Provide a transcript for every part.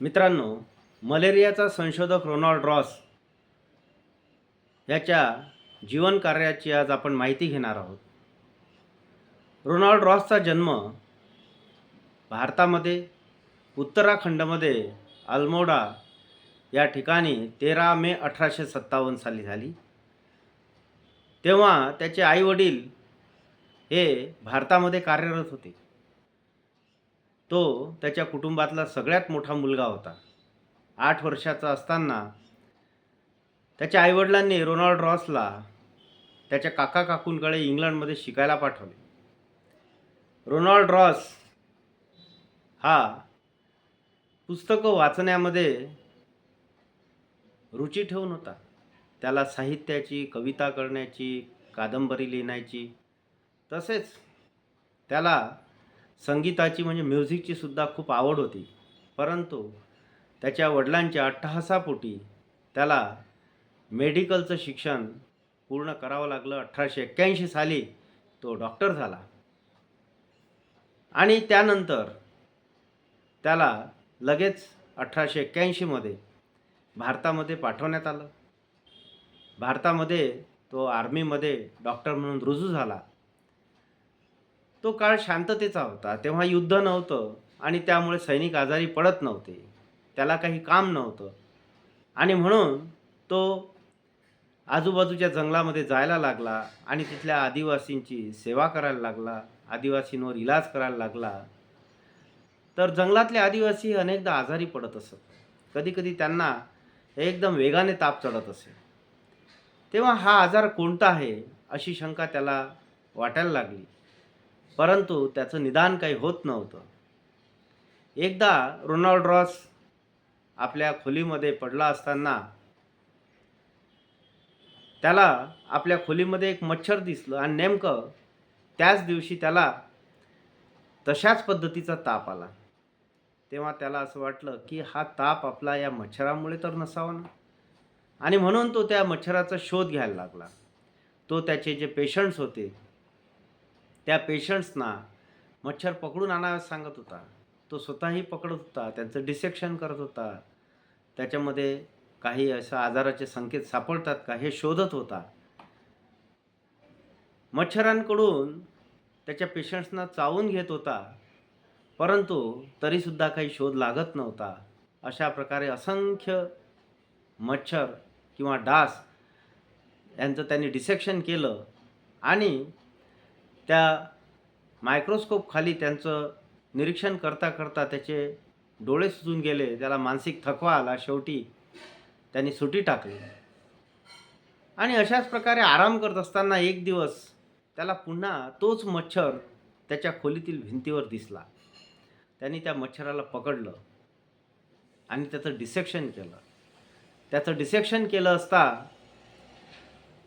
मित्रांनो मलेरियाचा संशोधक Ronald Ross याच्या जीवनकार्याची आज आपण माहिती घेणार आहोत. रोनाल्ड रॉसचा जन्म भारतामध्ये उत्तराखंडमध्ये अल्मोडा या ठिकाणी तेरा मे अठराशे सत्तावन्न साली झाली. तेव्हा त्याचे आईवडील हे भारतामध्ये कार्यरत होते. तो त्याच्या कुटुंबातला सगळ्यात मोठा मुलगा होता. आठ वर्षाचा असताना त्याच्या आईवडिलांनी रोनाल्ड रॉसला त्याच्या काका काकूंकडे इंग्लंडमध्ये शिकायला पाठवले. रोनाल्ड रॉस हा पुस्तकं वाचण्यामध्ये रुची ठेवून होता. त्याला साहित्याची कविता करण्याची कादंबरी लिहिण्याची तसेच त्याला संगीताची म्हणजे म्युझिकची सुद्धा खूप आवड होती. परंतु त्याच्या वडिलांच्या अट्टहासापोटी त्याला मेडिकलचं शिक्षण पूर्ण करावं लागलं. अठराशे एक्क्याऐंशी साली तो डॉक्टर झाला. आणि त्यानंतर त्याला लगेच अठराशे एक्क्याऐंशीमध्ये भारतामध्ये पाठवण्यात आलं. भारतामध्ये तो आर्मीमध्ये डॉक्टर म्हणून रुजू झाला. तो काळ शांततेचा होता. तेव्हा युद्ध नव्हतं आणि त्यामुळे सैनिक आजारी पडत नव्हते. त्याला काही काम नव्हतं. आणि म्हणून तो आजूबाजूच्या जंगलामध्ये जायला लागला आणि तिथल्या आदिवासींची सेवा करायला लागला आदिवासींवर इलाज करायला लागला. तर जंगलातले आदिवासी अनेकदा आजारी पडत असत. कधीकधी त्यांना एकदम वेगाने ताप चढत असे. तेव्हा हा आजार कोणता आहे अशी शंका त्याला वाटायला लागली. परंतु त्याचं निदान काही होत नव्हतं. एकदा रोनाल्ड रॉस आपल्या खोलीमध्ये पडला असताना त्याला आपल्या खोलीमध्ये एक मच्छर दिसलं आणि नेमकं त्याच दिवशी त्याला तशाच पद्धतीचा ताप आला. तेव्हा त्याला असं वाटलं की हा ताप आपला या मच्छरामुळे तर नसावा ना. आणि म्हणून तो त्या मच्छराचा शोध घ्यायला लागला. तो त्याचे जे पेशंट्स होते त्या पेशंट्सना मच्छर पकडून आणायला सांगत होता. तो स्वतःही पकडत होता त्यांचं डिसेक्शन करत होता. त्याच्यामध्ये काही अशा आजाराचे संकेत सापडतात का हे शोधत होता. मच्छरांकडून त्याच्या पेशंट्सना चावून घेत होता परंतु तरीसुद्धा काही शोध लागत नव्हता. अशा प्रकारे असंख्य मच्छर किंवा डास यांचं त्यांनी डिसेक्शन केलं आणि त्या मायक्रोस्कोपखाली त्यांचं निरीक्षण करता करता त्याचे डोळे सुजून गेले त्याला मानसिक थकवा आला. शेवटी त्यांनी सुटी टाकली. आणि अशाच प्रकारे आराम करत असताना एक दिवस त्याला पुन्हा तोच मच्छर त्याच्या खोलीतील भिंतीवर दिसला. त्यांनी त्या मच्छराला पकडलं आणि त्याचं डिसेक्शन केलं. त्याचं डिसेक्शन केलं असता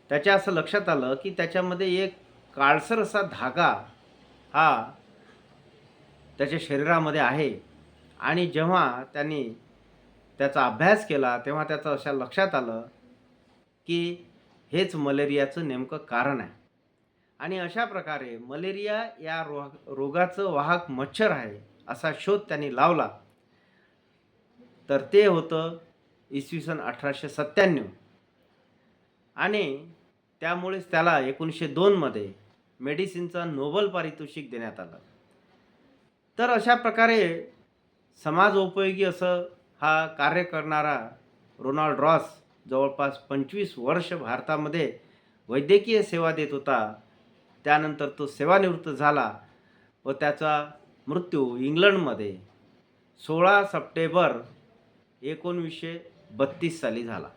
त्याच्या असं लक्षात आलं की त्याच्यामध्ये एक काळसर असा धागा हा त्याच्या शरीरामध्ये आहे. आणि जेव्हा त्यांनी त्याचा अभ्यास केला तेव्हा त्याचं अशा लक्षात आलं की हेच मलेरियाचं नेमकं कारण आहे. आणि अशा प्रकारे मलेरिया या रो रोगाचं वाहक मच्छर आहे असा शोध त्यांनी लावला. तर ते होतं इसवी सन अठराशे सत्त्याण्णव. आणि त्यामुळेच त्याला एकोणीसशे दोनमध्ये मेडिसिनचा नोबल पारितोषिक देण्यात आला. तर अशा प्रकारे समाज उपयोगी असं हा कार्य करणारा रोनाल्ड रॉस जवळपास पंचवीस वर्ष भारतामध्ये वैद्यकीय सेवा देत होता. त्यानंतर तो सेवानिवृत्त झाला व त्याचा मृत्यू इंग्लंडमध्ये सोळा सप्टेंबर एकोणवीसशे बत्तीस साली झाला.